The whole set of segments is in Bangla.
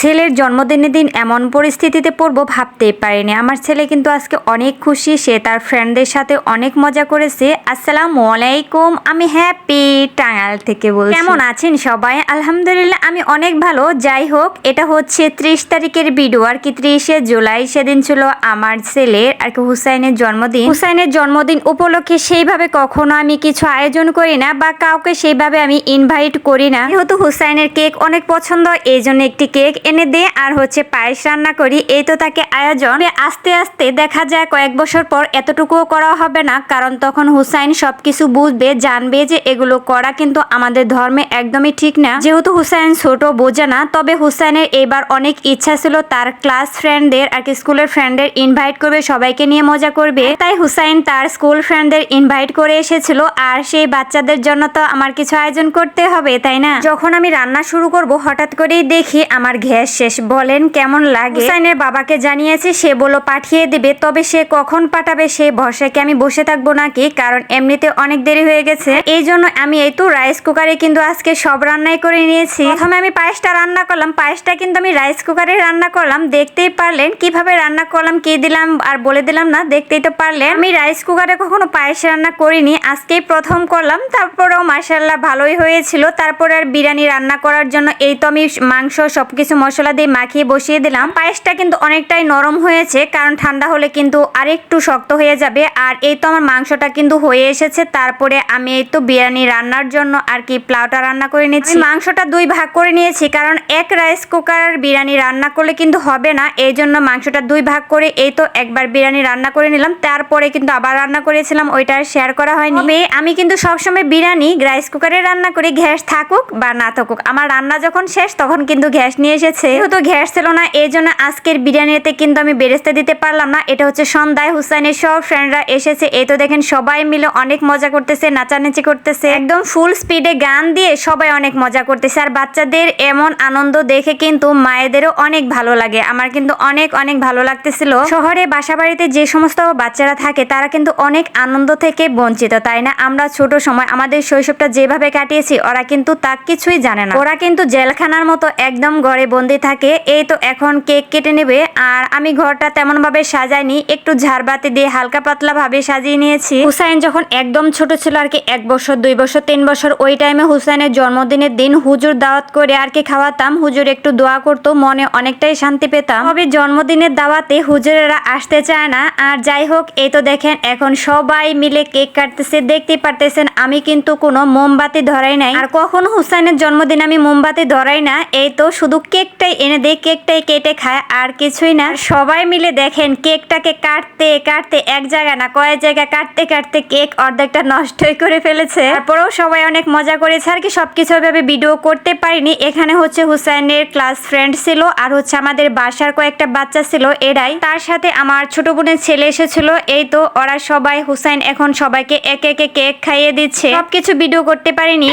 ছেলের জন্মদিনের দিন এমন পরিস্থিতিতে পড়ব ভাবতেই পারিনি। আমার ছেলে কিন্তু আজকে অনেক খুশি, সে তার ফ্রেন্ডদের সাথে অনেক মজা করেছে। আসসালামু আলাইকুম, আমি হ্যাপি টাঙ্গাল থেকে বলছি। কেমন আছেন সবাই? আলহামদুলিল্লাহ, আমি অনেক ভালো। যাই হোক, এটা হচ্ছে ত্রিশ তারিখের ভিডিও আর কি ত্রিশে জুলাই সেদিন ছিল আমার ছেলের, আর কি হুসাইনের জন্মদিন। হুসাইনের জন্মদিন উপলক্ষে সেইভাবে কখনো আমি কিছু আয়োজন করি না বা কাউকে সেইভাবে আমি ইনভাইট করি না। যেহেতু হুসাইনের কেক অনেক পছন্দ এই জন্য একটি কেক এনে দে আর হচ্ছে পায়েস রান্না করি। এই তো তাকে আয়োজন। আস্তে আস্তে দেখা যায় কয়েক বছর পর এতটুকুও করা হবে না, কারণ তখন হুসাইন সবকিছু বুঝবে, জানবে যে এগুলো করা কিন্তু আমাদের ধর্মে একদমই ঠিক না। যেহেতু হুসাইন ছোট, বোঝে না, তবে হুসাইনের এবার অনেক ইচ্ছা ছিল তার ক্লাস ফ্রেন্ডদের আর কি স্কুলের ফ্রেন্ডদের ইনভাইট করবে, সবাইকে নিয়ে মজা করবে। তাই হুসাইন তার স্কুল ফ্রেন্ডদের ইনভাইট করে এসেছিল, আর সেই বাচ্চাদের জন্য তো আমার কিছু আয়োজন করতে হবে, তাই না? যখন আমি রান্না শুরু করব, হঠাৎ করেই দেখি আমার গ্যাস শেষ বলেন, কেমন লাগে? হুসাইনের বাবাকে জানিয়েছি, সে বলল পাঠিয়ে দিবে, তবে সে কখন পাঠাবে সেই ভরসায় কি আমি বসে থাকব নাকি? কারণ এমনিতে অনেক দেরি হয়ে গেছে। এই জন্য আমি এই তো রাইস কুকারে কিন্তু আজকে সব রান্নাই করে নিয়েছি। প্রথমে আমি পায়েসটা রান্না করলাম। পায়েসটা কিন্তু আমি রাইস কুকারে রান্না করলাম। দেখতেই পারলেন, কীভাবে রান্না করলাম, কি দিলাম আর বলে দিলাম না, দেখতেই তো পারলেন। আমি রাইস কুকারে কখনো পায়েস রান্না করিনি। আজকেই প্রথম করলাম। তারপরেও মাসাল্লাহ ভালোই হয়েছিল। তারপরে আর বিরিয়ানি রান্না করার জন্য এই তো আমি মাংস সবকিছু মশলা দিয়ে মাখিয়ে বসিয়ে দিলাম। পায়েসটা কিন্তু অনেকটাই নরম হয়েছে, কারণ ঠান্ডা হলে কিন্তু আরেকটু শক্ত হয়ে যাবে। আর এই তো আমার মাংসটা কিন্তু হয়ে এসেছে, তারপরে আমি এই তো বিরিয়ানি রান্নার জন্য আর কি প্লাউটা রান্না করে নিয়েছি মাংসটা দুই ভাগ করে নিয়েছি, কারণ এক রাইস কুকার বিরিয়ানি রান্না করলে কিন্তু হবে না, এই জন্য মাংসটা দুই ভাগ করে এই তো একবার বিরিয়ানি রান্না করে নিলাম। তারপরে কিন্তু আবার রান্না করেছিলাম, ওইটা শেয়ার করা হয়নি। আমি কিন্তু সবসময় বিরিয়ানি রাইস কুকারে রান্না করি, গ্যাস থাকুক বা না থাকুক। আমার রান্না যখন শেষ, তখন কিন্তু গ্যাস নিয়ে এসেছে। যেহেতু গ্যাস ছিল না এই জন্য আজকের বিরিয়ানিতে কিন্তু আমি বেরেস্তে দিতে পারলাম না। এটা হচ্ছে সন্ধ্যায় হুসাইনের সব ফ্রেন্ডরা এসেছে। এই তো দেখেন সবাই মিলে অনেক মজা করতেছে, নাচানাচি করতেছে। একদম ফুল স্পিডে গান দিয়ে সবাই অনেক মজা করতেছে। আর বাচ্চাদের এমন আনন্দ দেখে কিন্তু মায়েদেরও অনেক ভালো লাগে। আমার কিন্তু অনেক অনেক ভালো লাগতেছিল। শহরে বাসা বাড়িতে যে সমস্ত বাচ্চারা থাকে, তারা কিন্তু অনেক আনন্দ থেকে বঞ্চিত, তাই না? আমরা ছোট সময় আমাদের শৈশবটা যেভাবে কাটিয়েছি, ওরা কিন্তু তা কিছুই জানে না। ওরা কিন্তু জেলখানার মতো একদম ঘরে বন্দি থাকে এই তো এখন কেক কেটে নেবে আমি ঘরটা তেমন ভাবে সাজাইনি, একটু ঝাড়বাতি দিয়ে হালকা পাতলা ভাবে সাজিয়ে নিয়েছি। হুসাইন যখন একদম ছোট ছিল আর কি, এক বছর, দুই বছর, তিন বছর, ওই টাইমে হুসাইনের জন্মদিনের দিন হুজুর দাওয়াত করে আর কি খাওয়াতাম। হুজুর একটু দোয়া করতো, মনে অনেকটাই শান্তি পেতাম। তবে জন্মদিনের দাওয়াতে হুজুরেরা আসতে চায় না। আর যাই হোক, এই তো দেখেন, এখন সবাই মিলে কেক কাটতেছে দেখতে পারতেছেন, আমি কিন্তু কোনো মোমবাতি ধরাই নাই। আর কখনো হুসাইনের জন্মদিন আমি মোমবাতি ধরাই না, এই তো শুধু কেকটাই এনে দেয়, কেকটাই কেটে খায়, আর কিছুই না। সবাই মিলে দেখেন কেকটাকে কাটতে কাটতে এক জায়গা না, কয়েক জায়গা কাটতে কাটতে কেক অর্ধেকটা নষ্টই করে ফেলেছে। তারপরেও সবাই অনেক মজা করেছে আর কি, সবকিছু ভাবে ভিডিও করতে পারিনি। এখানে হচ্ছে হুসাইনের ক্লাস ফ্রেন্ড ছিল আর হচ্ছে আমাদের বাসার কয়েকটা বাচ্চা ছিল এরাই। তার সাথে আমার ছোট বোনের ছেলে এসেছিল, এই তো ওরা সবাই, হুসাইন এখন সবাইকে একে একে কেক খাইয়ে দিচ্ছে। সবকিছু ভিডিও করতে পারিনি।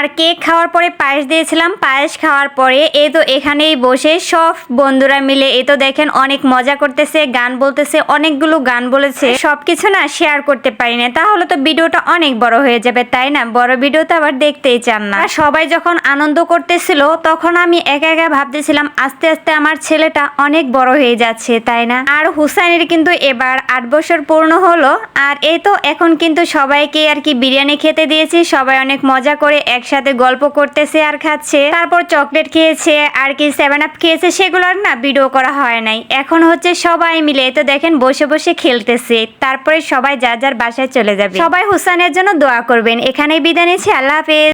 আর কেক খাওয়ার পরে পায়েস দিয়েছিলাম। পায়েস খাওয়ার পরে এই তো এখানেই বসে সব বন্ধুরা মিলে এই তো দেখেন অনেক মজা করতেছে, গান বলতেছে, অনেকগুলো গান বলেছে। সবকিছু না শেয়ার করতে পারি না তাহলে তো ভিডিওটা অনেক বড় হয়ে যাবে, তাই না? বড় ভিডিও তো আবার দেখতেই চান না। সবাই যখন আনন্দ করতেছিল, তখন আমি একা একা ভাবতেছিলাম, আস্তে আস্তে আমার ছেলেটা অনেক বড় হয়ে যাচ্ছে, তাই না? আর হুসাইনের কিন্তু এবার আট বছর পূর্ণ হলো। আর এই তো এখন কিন্তু সবাইকে আর কি বিরিয়ানি খেতে দিয়েছি, সবাই অনেক মজা করে একসাথে গল্প করতেছে আর খাচ্ছে, তারপর চকলেট খেয়েছে, আর কি সেভেন আপ খেয়েছে, সেগুলোর না ভিডিও করা হয় নাই। এখন হচ্ছে সবাই মিলে তো দেখেন বসে বসে খেলতেছে, তারপরে সবাই যা যার বাসায় চলে যাবে। সবাই হুসানের জন্য দোয়া করবেন। এখানেই বিদায় নিচ্ছি, আল্লাহ হাফেজ।